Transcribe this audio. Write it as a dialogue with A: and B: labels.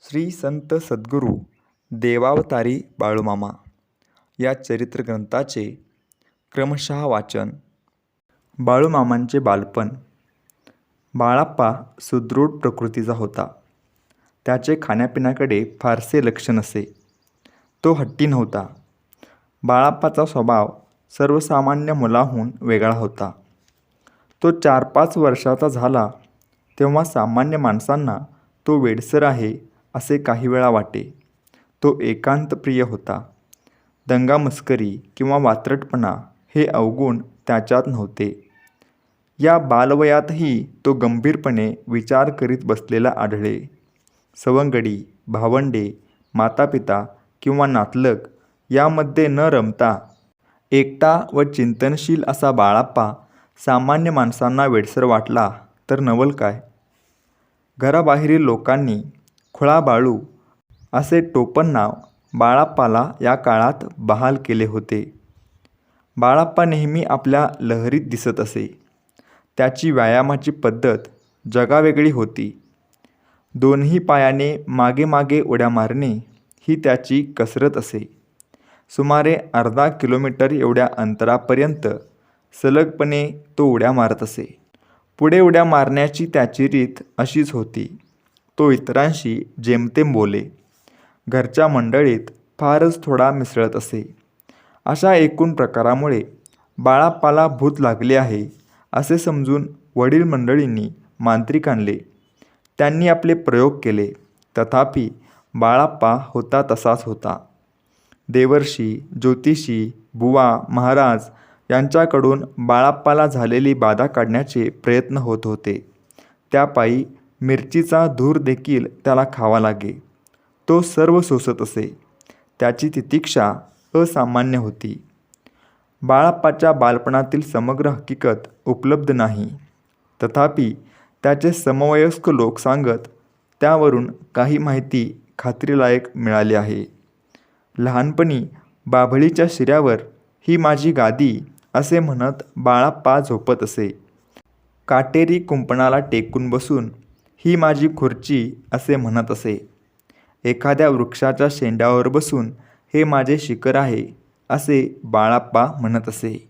A: श्री संत सद्गुरू देवावतारी बाळूमामा या चरित्र ग्रंथाचे क्रमशः वाचन. बाळूमामांचे बालपण. बाळाप्पा सुदृढ प्रकृतीचा होता. त्याचे खाण्यापिण्याकडे फारसे लक्ष नसे. तो हट्टी नव्हता. बाळाप्पाचा स्वभाव सर्वसामान्य मुलाहून वेगळा होता. तो चार पाच वर्षाचा झाला तेव्हा सामान्य माणसांना तो वेडसर आहे असे काही वेळा वाटे. तो एकांतप्रिय होता. दंगामस्करी किंवा वात्रटपणा हे अवगुण त्याच्यात नव्हते. या बालवयातही तो गंभीरपणे विचार करीत बसलेला आढळे. सवंगडी भावंडे मातापिता किंवा नातलग यामध्ये न रमता एकटा व चिंतनशील असा बाळाप्पा सामान्य माणसांना वेडसर वाटला तर नवल काय? घराबाहेरील लोकांनी खुळाबाळू असे टोपण नाव बाळाप्पाला या काळात बहाल केले होते. बाळाप्पा नेहमी आपल्या लहरीत दिसत असे. त्याची व्यायामाची पद्धत जगावेगळी होती. दोन्ही पायाने मागे मागे उड्या मारणे ही त्याची कसरत असे. सुमारे अर्धा किलोमीटर एवढ्या अंतरापर्यंत सलगपणे तो उड्या मारत असे. पुढे उड्या मारण्याची त्याची रीत अशीच होती. तो इतरांशी जेमतेम बोले घरच्या मंडळीत फारच थोडा मिसळत असे. अशा एकूण प्रकारामुळे बाळाप्पाला भूत लागले आहे असे समजून वडील मंडळींनी मांत्रिक आणले. त्यांनी आपले प्रयोग केले. तथापि बाळाप्पा होता तसाच होता. देवर्षी ज्योतिषी बुवा महाराज यांच्याकडून बाळाप्पाला झालेली बाधा काढण्याचे प्रयत्न होत होते. त्यापायी मिरचीचा धूर देखील त्याला खावा लागे. तो सर्व सोसत असे. त्याची तितिक्षा असामान्य होती. बाळाप्पाच्या बालपणातील समग्र हकीकत उपलब्ध नाही. तथापि त्याचे समवयस्क लोक सांगत त्यावरून काही माहिती खात्रीलायक मिळाली आहे. लहानपणी बाभळीच्या शिऱ्यावर ही माझी गादी असे म्हणत बाळाप्पा झोपत असे. काटेरी कुंपणाला टेकून बसून ही माझी खुर्ची असे म्हणत असे. एखाद्या वृक्षाच्या शेंड्यावर बसून हे माझे शिखर आहे असे बाळाप्पा म्हणत असे.